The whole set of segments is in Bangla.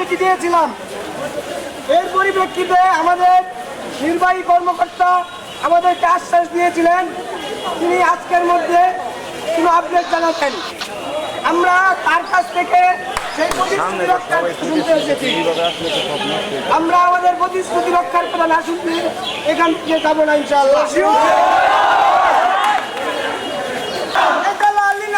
করলাম এর পরিপ্রেক্ষিতে আমাদের নির্বাহী কর্মকর্তা আমাদেরকে আশ্বাস দিয়েছিলেন। তিনি আজকের মধ্যে কোনো আপডেট জানাতেন। আমরা তার কাছ থেকে আমরা আমাদের প্রতিশ্রুতি রক্ষার কথা না শুনতে এখান থেকে যাব না ইনশাআল্লাহ। একালালি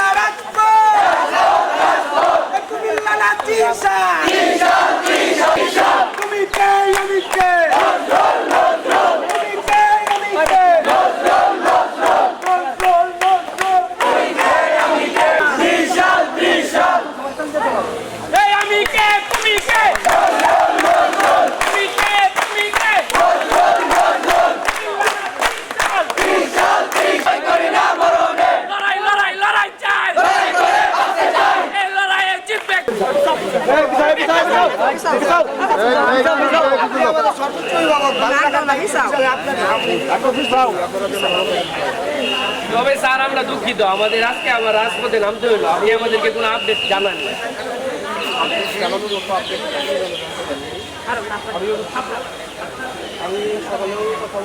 নারাজকো তুমি লালা তিসা তুমি কে আমি কে তুমি কে আমি কে কন্ট্রোল কন্ট্রোল এই আমি কে তুমি কে তুমি কে তুমি কে লড়াই লড়াই লড়াই চাই এই লড়াইয়ে জিতবে তবে স্যার আমরা দুঃখিত। আমাদের আজকে আমার রাজপথে নামতে হলো আপনি আমাদেরকে কোনো আপডেট জানান না হলো তখন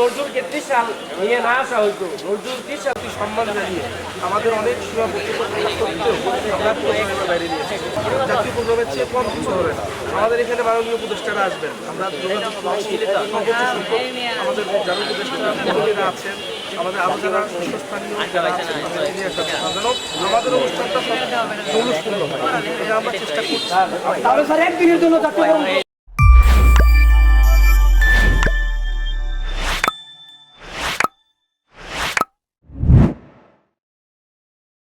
নজরুলকে ত্রিশাল নিয়ে না আসা হইতো। নজরুল ত্রিশাল তুই সম্মান জানিয়ে আমাদের অনেক হবে আমাদের এখানে মাননীয় উপদেষ্টারা আসবেন। আমরা আমাদের আমাদের অনুষ্ঠানটা আমরা চেষ্টা করছি।